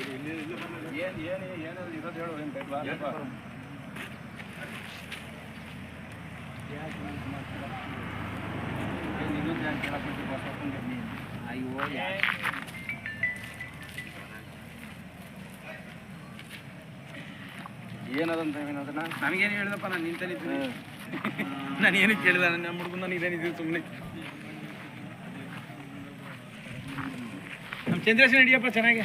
ಏನು ಏನು ಏನಾದ್ರು ಇರೋದು ಹೇಳು ಏನು ಬೇಕು? ಇನ್ನೊಂದು ಯಾಕೆ ಕೇಳಕ್ಕೆ ಬರ್ತೀನಿ ಅಯ್ಯೋ ಏನದಂತ ಏನದನ್ನ ನನಗೇನು ಹೇಳಿದಪ್ಪ ನಾನು ನಿಂತೇನಿದ್ದೀನಿ ನಾನು ಏನು ಕೇಳಿದ? ನನ್ನ ಹುಡುಗ ನಾನು ಇದೇನಿದ್ದೀನಿ ಸುಮ್ಮನೆ ನಮ್ಮ ಚಂದ್ರಶೇಖರ್ ಹಿಡಿಯಪ್ಪ ಚೆನ್ನಾಗಿ.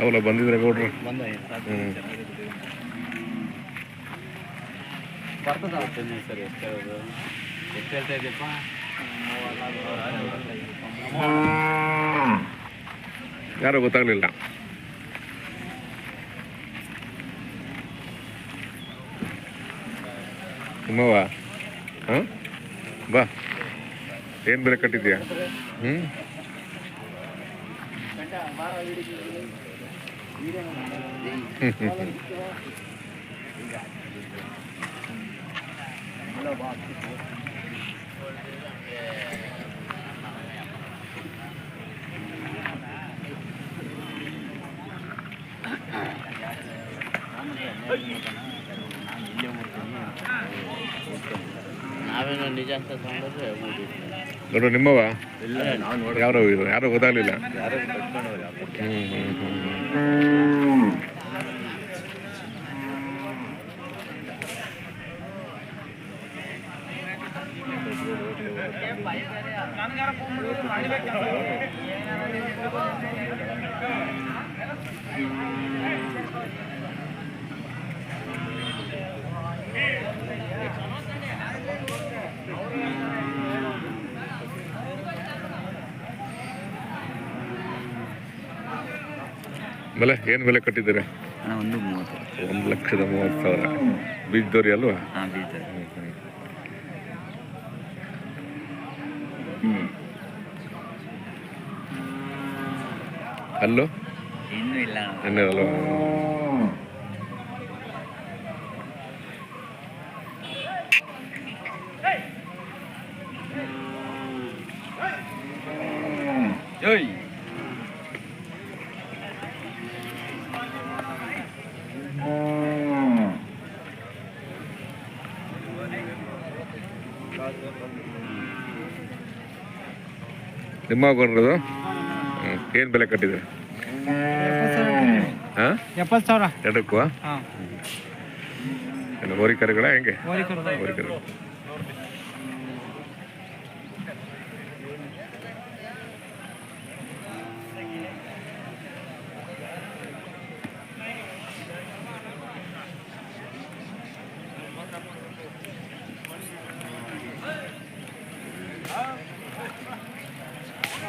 ಅವಲ್ಲ ಬಂದಿದ್ರೆ ಗೌಡ್ರು? ಹ್ಮ್. ಬರ್ತದ? ಸರಿ ಎಷ್ಟು ಎಷ್ಟು ಹೇಳ್ತಾ ಯಾರೋ ಗೊತ್ತಾಗ್ಲಿಲ್ಲ. ನಿಮ್ಮವ ಹಾಂ? ಬಾ. ಏನು ಬೆಲೆ ಕಟ್ಟಿದ್ಯಾ ಹ್ಞೂ ನಾವೇನೋ ನಿಜ ಅಂತ ತಗೊಂಡ್ರೆ ನೋಡು ನಿಮ್ಮವ ಇಲ್ಲ ನಾವು ಯಾರೋ ಇದು ಯಾರೋ ಗೊತ್ತಾಗ್ಲಿಲ್ಲ ಯಾರು ಕಟ್ಕೊಂಡವ್ರು ಯಾವ ಹ್ಞೂ ಹ್ಞೂ ಹ್ಞೂ ಬೆಲೆ ಏನು ಬೆಲೆ ಕಟ್ಟಿದ್ದೀರಿ? ಒಂದು ಮೂವತ್ತು. ಒಂದು ಲಕ್ಷದ ಮೂವತ್ತು ಸಾವಿರ. ಬೀಜದವ್ರಿ ಅಲ್ವಾ? ಹಾಂ ಬೀಜ ಅಲ್ಲೋ? ಇನ್ನೂ ಇಲ್ಲ ಅಲ್ವಾ? ಏಯ್! ನಿಮ್ಮ ಏನ್ ಏನು ಬೆಲೆ ಕಟ್ಟಿದ್ರೆ ಹಾಂ? ಎಪ್ಪತ್ತು ಸಾವಿರ. ಎರಡಕ್ಕೂ ಏನು ಹೋರಿಕರುಗಳ ಹೆಂಗೆ? ಹೋರಿಕರು ಹೋರಿಕರು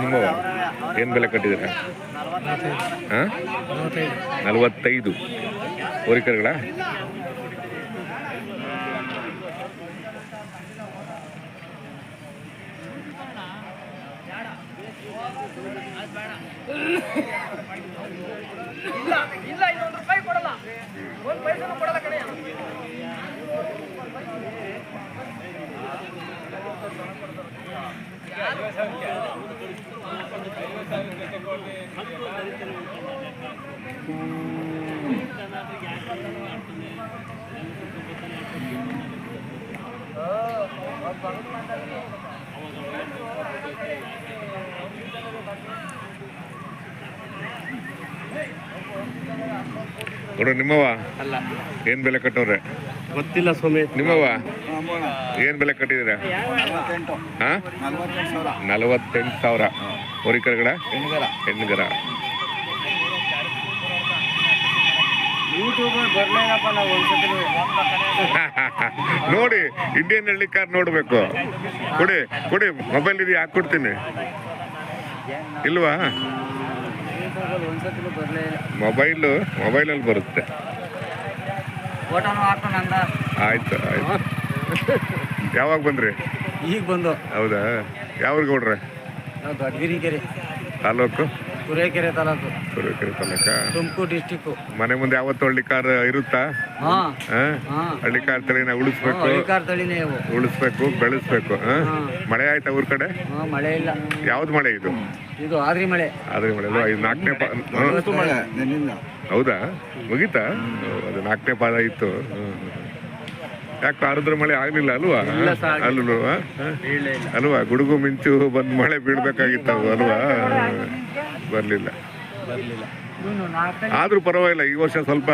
ನಿಮ್ಮವ ಏನು ಬೆಲೆ ಕಟ್ಟಿದ್ದೀರ? ಹಾಂ? ನಲವತ್ತೈದು. ಹೋರಿಕರ್ಗಳ ಕೊಡಲ್ಲ. ಕೊಡು ನಿಮ್ಮವ ಅಲ್ಲ. ಏನು ಬೆಲೆ ಕಟ್ಟವ್ರೆ? ಗೊತ್ತಿಲ್ಲ ಸ್ವಾಮಿ. ನಿಮ್ಮವ ಏನ್ ಬೆಲೆ ಕಟ್ಟಿದೀರ ನಲವತ್ತೆಂಟು. ಸಾವಿರ. ಹೋರಿಕರ್ಗಡ ಹೆಣ್ಗರ. ನೋಡಿ. ಇಂಡಿಯನ್ ಹಳ್ಳಿ ಕಾರ್ ನೋಡ್ಬೇಕು. ಕೊಡಿ ಕೊಡಿ ಮೊಬೈಲ್ ಇದು ಹಾಕೊಡ್ತೀನಿ ಇಲ್ವಾ? ಮೊಬೈಲು ಮೊಬೈಲಲ್ಲಿ ಬರುತ್ತೆ. ಆಯ್ತು ಆಯ್ತು. ಯಾವಾಗ ಬಂದ್ರಿ? ಈಗ ಬಂದು. ಹೌದಾ? ಯಾವ್ರಿಗೆ ಕೊಡ್ರೆ ನಾವು ದೊಡ್ಡಗಿರಿಕೆರೆ. ತಾಲೂಕು? ತುರೇಕೆರೆ ತಾಲೂಕು. ತುರುವೇಕೆರೆ ತಾಲೂಕ? ತುಮಕೂರು ಡಿಸ್ಟಿಕ್ ಮನೆ ಮುಂದೆ ಯಾವತ್ತು ಹಳ್ಳಿ ಕಾರ್ ಇರುತ್ತಾ? ಹಾಂ ಆ? ಹಾಂ. ಹಳ್ಳಿ ಕಾರ್ ತಳಿನ ಉಳಿಸ್ಬೇಕು? ತಳಿನೇ ಉಳಿಸ್ಬೇಕು ಬೆಳೆಸ್ಬೇಕು? ಮಳೆ ಆಯ್ತಾ ಊರ್ ಕಡೆ? ಹಾಂ ಮಳೆ ಇಲ್ಲ. ಯಾವ್ದು ಮಳೆ ಇದು? ಇದು ಆದ್ರಿ ಮಳೆ. ಆದ್ರಿ ಮಳೆ ನಾಲ್ಕನೇ ಮಳೆ. ಹೌದಾ? ಮುಗೀತಾ? ಅದು ನಾಲ್ಕನೇ ಪಾದ ಇತ್ತು. ಯಾಕೆ ಆರುದ್ರ ಮಳೆ ಆಗ್ಲಿಲ್ಲ ಅಲ್ವಾ? ಅಲ್ವಾ? ಅಲ್ವಾ? ಗುಡುಗು ಮಿಂಚು ಬಂದ್ ಮಳೆ ಬೀಳ್ಬೇಕಾಗಿತ್ತು ಅಲ್ವಾ? ಬರ್ಲಿಲ್ಲ. ಆದ್ರೂ ಪರವಾಗಿಲ್ಲ ಈ ವರ್ಷ ಸ್ವಲ್ಪ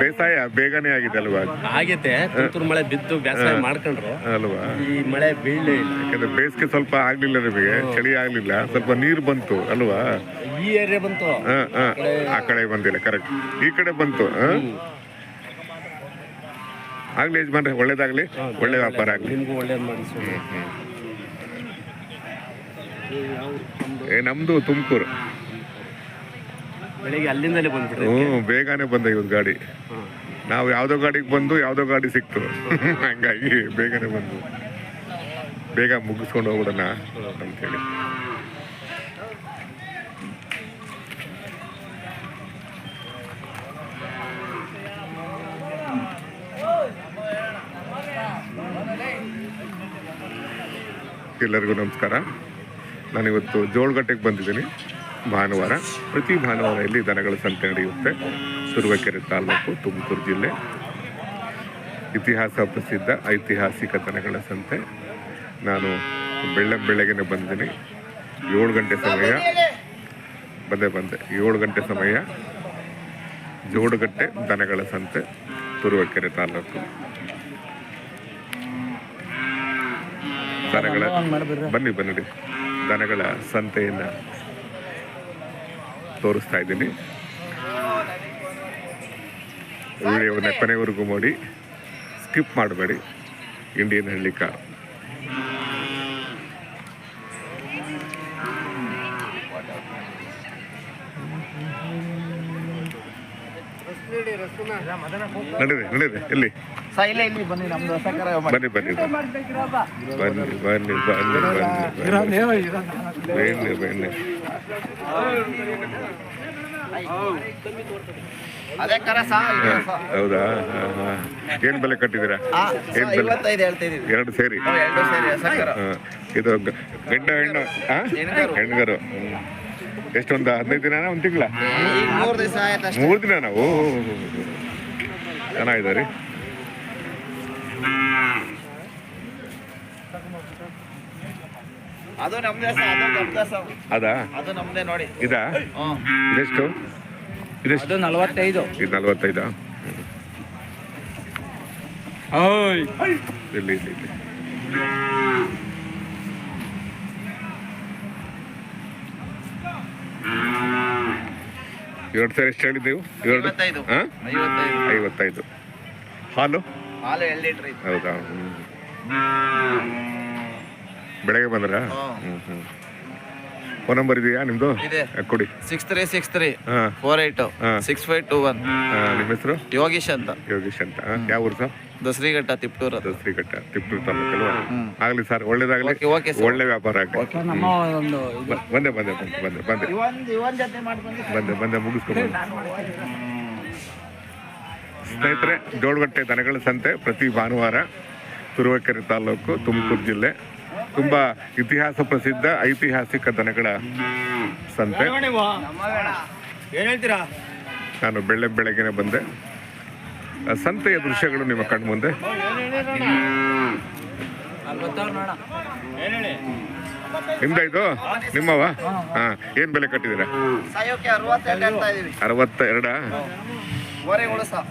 ಬೇಸಾಯ ಬೇಗನೆ ಆಗಿದೆ ಅಲ್ವಾ? ಆಗೈತೆ ತುಂತುರು ಮಳೆ ಬಿದ್ದು ಬೇಸಾಯ ಮಾಡ್ಕೊಂಡ್ರು. ಅಲ್ವಾ? ಈ ಮಳೆ ಬೀಳಲೇ ಇಲ್ಲ. ಯಾಕಂದ್ರೆ ಬೇಸಿಗೆ ಸ್ವಲ್ಪ ಆಗ್ಲಿಲ್ಲ ನಿಮಗೆ ಚಳಿ ಆಗ್ಲಿಲ್ಲ ಸ್ವಲ್ಪ ನೀರು ಬಂತು ಅಲ್ವಾ? ಈ ಏರಿಯಾ ಬಂತು. ಹ, ಹ. ಆ ಕಡೆ ಬಂದಿಲ್ಲ ಕರೆಕ್ಟ್ ಈ ಕಡೆ ಬಂತು ಹ? ಆಗ್ಲಿ ಯಜಮಾನ್ರಿ ಒಳ್ಳೇದಾಗ್ಲಿ ಒಳ್ಳೆ ವ್ಯಾಪಾರ ಆಗ್ಲಿ. ನಿಮ್ಗೂ ಒಳ್ಳೇದ್ ಮಾಡಿ ಸ್ವಾಮಿ. ಏ ನಮ್ದು ತುಮಕೂರು. ಅಲ್ಲಿಂದಲೇ ಹ್ಞೂ ಬೇಗನೆ ಬಂದ ಇವತ್ತು ಗಾಡಿ. ನಾವು ಯಾವ್ದೋ ಗಾಡಿಗೆ ಬಂದು ಯಾವ್ದೋ ಗಾಡಿ ಸಿಕ್ತು. ಹಂಗಾಗಿ ಬೇಗನೆ ಬಂದು ಬೇಗ ಮುಗಿಸ್ಕೊಂಡು ಹೋಗ್ಬಿಡೋಣ ಅಂತೇಳಿ. ಎಲ್ಲರಿಗೂ ನಮಸ್ಕಾರ. ನಾನಿವತ್ತು ಜೋಳಗಟ್ಟೆಗೆ ಬಂದಿದ್ದೀನಿ. ಭಾನುವಾರ ಪ್ರತಿ ಭಾನುವಾರ ಇಲ್ಲಿ ದನಗಳ ಸಂತೆ ನಡೆಯುತ್ತೆ. ತುರುವೇಕೆರೆ ತಾಲೂಕು ತುಮಕೂರು ಜಿಲ್ಲೆ. ಇತಿಹಾಸ ಪ್ರಸಿದ್ಧ ಐತಿಹಾಸಿಕ ದನಗಳ ಸಂತೆ. ನಾನು ಬೆಳ್ಳ ಬೆಳಗ್ಗೆ ಬಂದಿನಿ. ಏಳು ಗಂಟೆ ಸಮಯ. ಬಂದೆ ಬಂದೆ. ಏಳು ಗಂಟೆ ಸಮಯ. ಜೋಡುಗಟ್ಟೆ ದನಗಳ ಸಂತೆ ತುರುವೇಕೆರೆ ತಾಲೂಕು. ದನಗಳ ಬನ್ನಿ ಬನ್ನಿ. ದನಗಳ ಸಂತೆಯನ್ನ ತೋರಿಸ್ತಾ ಇದ್ದೀನಿ. ವಿಡಿಯೋವನ್ನ ನೆಪ್ಪನೆವರೆಗೂ ಮಾಡಿ ಸ್ಕಿಪ್ ಮಾಡಬೇಡಿ. ಇಂಡಿಯನ್ ಹಳ್ಳಿ ಕಾರ್ ನಡೀರಿ ನಡೀರಿ ಎಲ್ಲಿ ಬನ್ನಿ ಇಲ್ಲಿ ಬನ್ನಿ ಬನ್ನಿ ಬನ್ನಿ ಬನ್ನಿ. ಬನ್ನಿ ಬನ್ನಿ ಬನ್ನಿ ಬನ್ನಿ ಬನ್ನಿ. ಬನ್ನಿ ಬನ್ನಿ ಹೌದಾ? ಏನ್ ಬೆಲೆ ಕಟ್ಟಿದಿರ ಏನ್ ಎರಡು ಸೇರಿ? ಇದು ಗಂಡ ಹೆಣ್ಣು ಹೆಣ್ಗರು. ಎಷ್ಟೊಂದು ಹದಿನೈದು ದಿನ ಒಂದು ತಿಂಗಳ? ಮೂರು ದಿನ ನಾವು ಚೆನ್ನಾಗಿದ್ದಾರೆ. ಅದು ನಮ್ದೇ ಅದು ನಮ್ದೇ ಸಾ ಅದಾ? ಅದು ನಮ್ದೇ ನೋಡಿ. ಇದಾ? ಹ್ಮ್. ಇದೆಷ್ಟು? ಇದೆಷ್ಟು? ಅದು ನಲವತ್ತೈದು. ಇದು ನಲ್ವತ್ತೈದಾ? ಇಲ್ಲಿ ಇಲ್ಲಿ ಇಲ್ಲಿ. ಎರಡು ಸಾವಿರ ಎಷ್ಟು ಹೇಳಿದ್ದೆವು? ಎರಡು ಐವತ್ತೈದು. ಹಾಂ? ಐವತ್ತೈದು. ಐವತ್ತೈದು. ಹಾಲು? ಹಾಲು ಎರಡು ಲೀಟ್ರ್ ಐತೆ. ಹೌದಾ? ಹ್ಮ್. ಬೆಳಗ್ಗೆ ಬಂದ್ರಾ? ಹ್ಮ್. ಹ್ಞೂ ಹ್ಞೂ ಫೋನ್ ನಂಬರ್ ಇದೆಯಾ ನಿಮ್ಮದು ಇದೆ. ಕೊಡಿ. ಸಿಕ್ಸ್ ತ್ರೀ ಸಿಕ್ಸ್ ತ್ರೀ ಹಾಂ. ಫೋರ್ ಏಟ್ ಹಾ. ಸಿಕ್ಸ್ ಫೈವ್ ಟು ಒನ್ ನಿಮ್ಮ ಹೆಸರು? ಯೋಗೀಶ್ ಅಂತ. ಯೋಗೀಶ್ ಅಂತ. ಆ, ಯಾವ ಊರು ಸರ್? ದಸರಿಘಟ್ಟ ತಿಪ್ಟೂರ್ ಅದು ಶ್ರೀಘಟ್ಟ ತಿಪ್ಪೂರು ತಾಲೂಕಲ್ವಾ. ಆಗಲಿ ಸರ್ ಒಳ್ಳೇದಾಗ್ಲಿ. ಓಕೆ ಓಕೆ ಒಳ್ಳೆ ವ್ಯಾಪಾರ ಆಗಲಿ. ನಮ್ಮ ಒಂದು ಬ- ಬಂದೆ ಬಂದೆ ಬಂದೆ ಬಂದೆ ಬಂದೆ. ಬಂದೆ ಮುಗಿಸ್ಕೊಂಡು ಸ್ನೇಹಿತರೆ ಜೋಳಗಟ್ಟೆ ದನಗಳ ಸಂತೆ ಪ್ರತಿ ಭಾನುವಾರ ತುರುವಕೆರೆ ತಾಲೂಕು ತುಮಕೂರು ಜಿಲ್ಲೆ. ತುಂಬ ಇತಿಹಾಸ ಪ್ರಸಿದ್ಧ ಐತಿಹಾಸಿಕ ದನಗಳ ಸಂತೆ. ನಾನು ಬೆಳ್ಳೆ ಬೆಳಗ್ಗೆನೆ ಬಂದೆ. ಸಂತೆಯ ದೃಶ್ಯಗಳು ನಿಮ್ಮ ಕಣ್ಮುಂದೆ ನಿಮ್ದ ಇದು? ನಿಮ್ಮವ? ಹಾ ಏನ್ ಬೆಲೆ ಕಟ್ಟಿದೀರ ಅರವತ್ತೆರಡ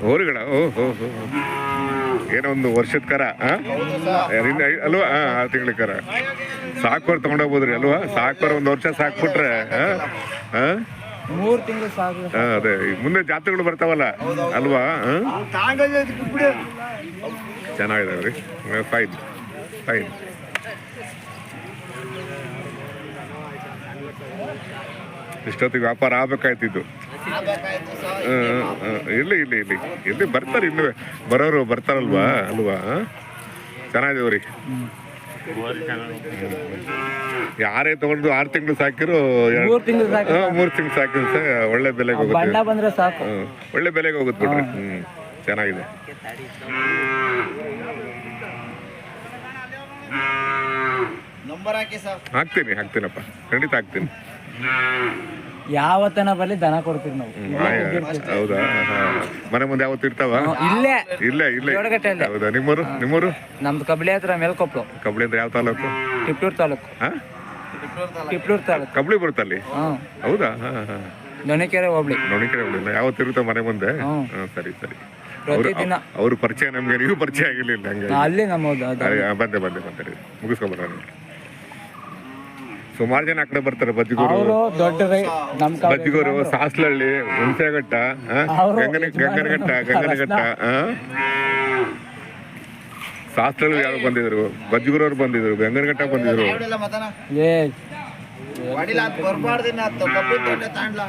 ಊರುಗಳ ಓ ಹೋ ಹೋ ಹೋ. ಏನೋ ಒಂದು ವರ್ಷದ ಕರ ಅಲ್ವಾ? ಹಾಂ ಆರು ತಿಂಗಳ ಕರ. ಸಾಕೋರ್ ತಗೊಂಡೋಗ್ಬೋದ್ರಿ ಅಲ್ವಾ? ಸಾಕೋರ್ ಒಂದು ವರ್ಷ ಸಾಕ್ಬಿಟ್ರೆ? ಮೂರು ತಿಂಗಳು ಸಾಕು ಅದೇ. ಮುಂದೆ ಜಾತ್ರೆಗಳು ಬರ್ತಾವಲ್ಲ ಅಲ್ವಾ? ಚೆನ್ನಾಗಿದಾವೆ ರೀ ಫೈನ್ ಫೈನ್ ಇಷ್ಟೊತ್ತಿಗೆ ವ್ಯಾಪಾರ ಆಗ್ಬೇಕಾಯ್ತಿದ್ದು. ಇಲ್ಲಿ ಇಲ್ಲಿ ಇಲ್ಲಿ ಇಲ್ಲಿ ಬರ್ತಾರೆ ಇನ್ನು ಬರೋರು ಬರ್ತಾರಲ್ವಾ ಅಲ್ವಾ? ಚೆನ್ನಾಗಿದೇವ್ರಿ. ಯಾರೇ ತಗೊಂಡು ಆರು ತಿಂಗಳು ಸಾಕಿರು ಎರಡ್- ಮೂರು ತಿಂಗಳು ಸಾಕಿರು ಸರ್ ಮೂರು ತಿಂಗಳು ಸಾಕಿದ್ರು ಸಹ ಒಳ್ಳೆ ಬೆಲೆಗೆ ಹೋಗುತ್ತೆ. ಬಣ್ಣ ಬಂದ್ರೆ ಸಾಕು. ಒಳ್ಳೆ ಬೆಲೆಗೆ ಹೋಗುತ್ತೆ ಬಿಡ್ರಿ. ಹ್ಮ್ ಚೆನ್ನಾಗಿದೆ. ಹಾಕಿ ಸರ್. ಹಾಕ್ತೀನಿ ಹಾಕ್ತೀನಪ್ಪ. ಖಂಡಿತ ಹಾಕ್ತೀನಿ. ಯಾವತ್ತನ ಬರಲಿ ದನ ಕೊಡ್ತೀವಿ ನಾವು? ಹೌದಾ? ಮನೆ ಮುಂದೆ ಯಾವತ್ತು ಇರ್ತಾವ? ಇಲ್ಲೇ. ಇಲ್ಲ ಇಲ್ಲ. ಜೋಡಗಟ್ಟೆಯಲ್ಲೇ. ಹೌದಾ? ನಿಮ್ಮೂರು? ನಿಮ್ಮೂರು? ನಮ್ದು ಕಬ್ಳಿ ಹತ್ರ ಮೇಲ್ಕೊಪ್ಲು. ಕಬ್ಳಿ ಅಂದ್ರೆ ಯಾವ ತಾಲೂಕು? ಟಿಪ್ಲೂರ್ ತಾಲೂಕು. ಹಾ? ಟಿಪ್ಲೂರ್ ತಾಲೂಕು. ಕಬ್ಳಿ ಬರುತ್ತಲ್ಲಿ ಹ್ಮ್ ಹೌದಾ? ನೊಣಿಕೆರೆ ಹಾ ನೊಣಿಕೆರೆ ಹೋಗ್ಲಿ ನೋಡಿ ಕಡೆ ಬಿಡಿಲ್ಲ ಯಾವತ್ತು ಇರುತ್ತೆ ಮನೆ ಮುಂದೆ. ಹಾ, ಸರಿ ಸರಿ. ಅವ್ರು ಪ್ರತಿದಿನ. ಅವ್ರ ಪರಿಚಯ ನಮ್ಗೆ ನೀವು ಪರಿಚಯ ಆಗಿರ್ಲಿಲ್ಲ ಹಂಗೆ ಅಲ್ಲಿ ನಮ್ಮ ಬಂದೆ ಬಂದೆ ಬಂದೆ. ರೀ ಮುಗಿಸ್ಕೊಂಬರ ಸುಮಾರು ಜನ ಆ ಕಡೆ ಬರ್ತಾರೆ ಬಜ್ಜಿಗೂರು. ಅವರು ದೊಡ್ಡ ರೈ ನಮ್ ಕಾಲ ಬಜ್ಜಿಗೋರು ಸಾಸ್ಲಹಳ್ಳಿ ಹುಣಸೆಘಟ್ಟ ಆ, ಅವ್ರು ಗಂಗನ ಗಂಗನಘಟ್ಟ ಗಂಗನಘಟ್ಟ ಆ? ಸಾಸ್ಲಹಳ್ಳಿ ಯಾರು ಬಂದಿದ್ರು? ಬಜ್ಜಿಗೋರವ್ರು ಬಂದಿದ್ರು ಗಂಗನಘಟ್ಟ ಬಂದಿದ್ರು? ಯಾವ್ದೆಲ್ಲ ಮತನ? ಏ. ಹೊಡಿಲ್ಲ ಅಂತ ಬರ್ಬಾರ್ದಿನ ಕಬ್ಬು ದೊಡ್ಡ ತಾಂಡ್ಲ